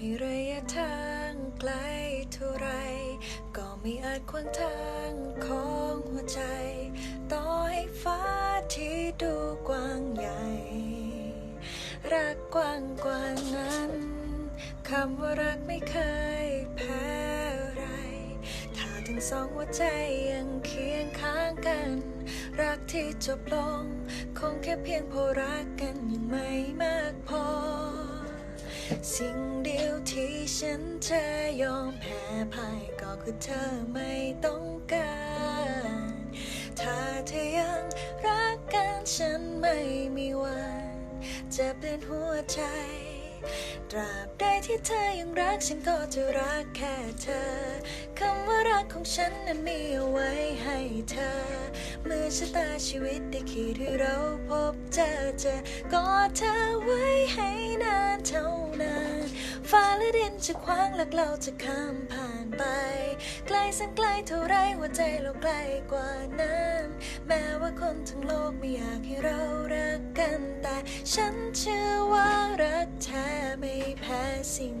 ให้ระยะทางไกลเท่าไร ก็ไม่อาจขวางทางของหัวใจ ต่อให้ฟ้าที่ดูกว้างใหญ่ รักกว้างกว่านั้นคำว่ารักไม่เคยแพ้ไร ถ้าทั้งสองหัวใจยังเคียงข้างกัน รักที่จบลง คงแค่เพียงพอรักกันยังไม่มากพอ สิ่งเดียว ที่ฉันจะยอมแพ้พ่ายก็คือเธอไม่ต้องการ ถ้าเธอยังรักกันฉันไม่มีวัน จะเปลี่ยนหัวใจ ตราบใดที่เธอยังรักฉันก็จะรักแค่เธอ คำว่ารักของฉันนั้นมีเอาไว้ให้เธอเมื่อชะตาชีวิตได้ขีดให้เราพบเจอเจอกอดเธอไว้ให้ ดินจะคว้างหลักเราจะข้ามผ่านไป ไกลสันไกลเท่าไรหัวใจเราไกลกว่านั้นแม้ว่าคนทั้งโลกไม่อยากให้เรารักกัน แต่ฉันเชื่อว่ารักแท้ไม่แพ้สิ่ง